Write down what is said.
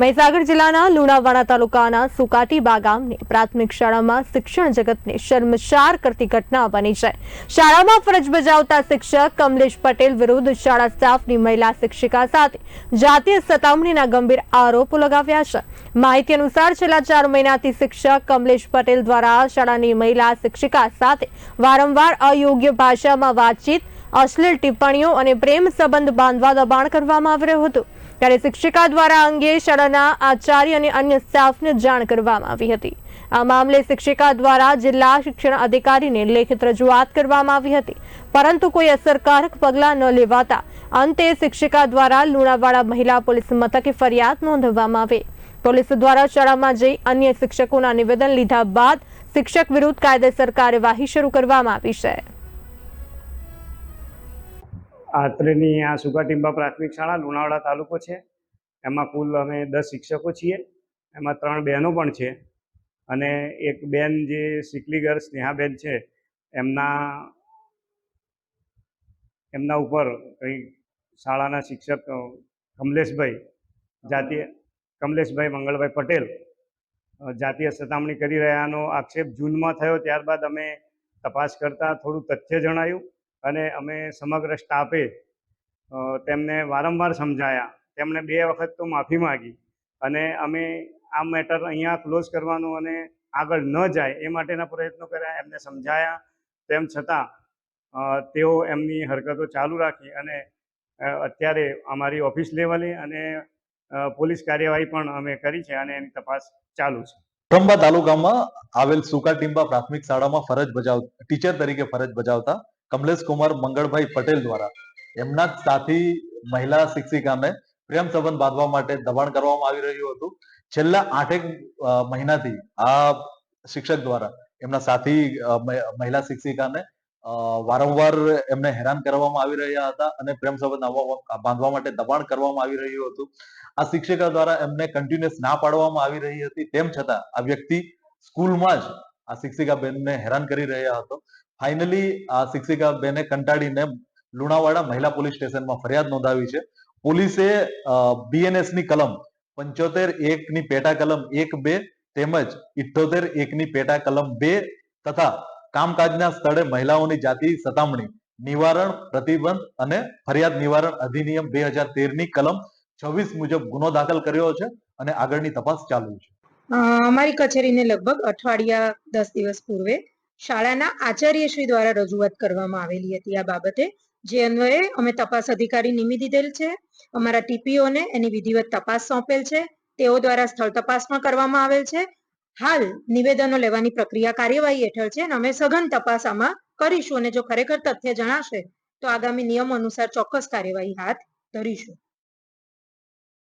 મહીસાગર જિલ્લાના લુણાવાડા તાલુકાના સુકાટીબા ગામની પ્રાથમિક શાળામાં શિક્ષણ જગતને શર્મસાર કરતી ઘટના બની છે. શાળામાં ફરજ બજાવતા શિક્ષક કમલેશ પટેલ વિરુદ્ધ શાળા સ્ટાફની મહિલા શિક્ષિકા સાથે જાતીય સતામણીના ગંભીર આરોપો લગાવ્યા છે. માહિતી અનુસાર છેલ્લા ચાર મહિનાથી શિક્ષક કમલેશ પટેલ દ્વારા શાળાની મહિલા શિક્ષિકા સાથે વારંવાર અયોગ્ય ભાષામાં વાતચીત, અશ્લીલ ટિપ્પણીઓ અને પ્રેમ સંબંધ બાંધવા દબાણ કરવામાં આવી રહ્યું હતું. ત્યારે શિક્ષિકા દ્વારા અંગે શાળાના આચાર્ય અને અન્ય સ્ટાફને જાણ કરવામાં આવી હતી. આ મામલે શિક્ષિકા દ્વારા જિલ્લા શિક્ષણ અધિકારીને લેખિત રજૂઆત કરવામાં આવી હતી. પરંતુ કોઈ અસરકારક પગલાં ન લેવાતા અંતે શિક્ષિકા દ્વારા લુણાવાડા મહિલા પોલીસ મથકે ફરિયાદ નોંધવામાં આવી. પોલીસ દ્વારા શાળામાં જઈ અન્ય શિક્ષકોના નિવેદન લીધા બાદ શિક્ષક વિરુદ્ધ કાયદેસર કાર્યવાહી શરૂ કરવામાં આવી છે. આત્રેની આ સુગાટીંબા પ્રાથમિક શાળા લુણાવાડા તાલુકો છે. એમાં કુલ અમે દસ શિક્ષકો છીએ. એમાં ત્રણ બહેનો પણ છે. અને એક બેન જે સિકલીગર સ્નેહાબેન છે, એમના એમના ઉપર કંઈ શાળાના શિક્ષક કમલેશભાઈ જાતીય કમલેશભાઈ મંગળભાઈ પટેલ જાતીય સતામણી કરી રહ્યાનો આક્ષેપ જૂનમાં થયો. ત્યારબાદ અમે તપાસ કરતાં થોડું તથ્ય જણાયું. અને અમે સમગ્ર સ્ટાફે તેમને વારંવાર સમજાયા. તેમણે બે વખત તો માફી માગી અને અમે આ મેટર અહીંયા ક્લોઝ કરવાનું અને આગળ ન જાય એ માટેના પ્રયત્નો કર્યા, એમને સમજાયા. તેમ છતાં તેઓ એમની હરકતો ચાલુ રાખી અને અત્યારે અમારી ઓફિસ લેવલે અને પોલીસ કાર્યવાહી પણ અમે કરી છે અને એની તપાસ ચાલુ છે. ત્રંબા તાલુકામાં આવેલ સુકા ટીમ્બા પ્રાથમિક શાળામાં ફરજ બજાવ, ટીચર તરીકે ફરજ બજાવતા કમલેશ કુમાર મંગળભાઈ પટેલ દ્વારા. એમના સાથી મહિલા શિક્ષિકાને પ્રેમ સંબંધ બાંધવા માટે દબાણ કરવામાં આવી રહ્યું હતું. છેલ્લા આઠેક મહિનાથી આ શિક્ષક દ્વારા એમના સાથી મહિલા શિક્ષિકાને વારંવાર એમને હેરાન કરવામાં આવી રહ્યા હતા અને પ્રેમ સંબંધ બાંધવા માટે દબાણ કરવામાં આવી રહ્યું હતું. આ શિક્ષિકા દ્વારા એમને કન્ટિન્યુઅસ ના પાડવામાં આવી રહી હતી. તેમ છતાં આ વ્યક્તિ સ્કૂલમાં જ આ શિક્ષિકા બેનને હેરાન કરી રહ્યા હતો. ફાઇનલી આ શિક્ષિકા બેને કંટાળીને લુણાવાડા મહિલા પોલીસ સ્ટેશનમાં ફરિયાદ નોંધાવી છે. પોલીસે બીએનએસની કલમ પંચોતેર એક ની પેટા કલમ એક બે તેમજ ઇઠોતેર એક ની પેટા કલમ બે તથા કામકાજના સ્થળે મહિલાઓની જાતિ સતામણી, નિવારણ, પ્રતિબંધ અને ફરિયાદ નિવારણ અધિનિયમ બે હજાર તેરની કલમ છવ્વીસ મુજબ ગુનો દાખલ કર્યો છે અને આગળની તપાસ ચાલુ છે. અમારી કચેરીને લગભગ અઠવાડિયા દસ દિવસ પૂર્વે શાળાના આચાર્યશ્રી દ્વારા રજૂઆત કરવામાં આવેલી હતી આ બાબતે, જે અન્વયે અમે તપાસ અધિકારી નિમી દીધેલ છે. અમારા ટીપીઓને એની વિધિવત તપાસ સોંપેલ છે. તેઓ દ્વારા સ્થળ તપાસ પણ કરવામાં આવેલ છે. હાલ નિવેદનો લેવાની પ્રક્રિયા કાર્યવાહી હેઠળ છે અને અમે સઘન તપાસ આમાં કરીશું અને જો ખરેખર તથ્ય જણાશે, તો આગામી નિયમો અનુસાર ચોક્કસ કાર્યવાહી હાથ ધરીશું.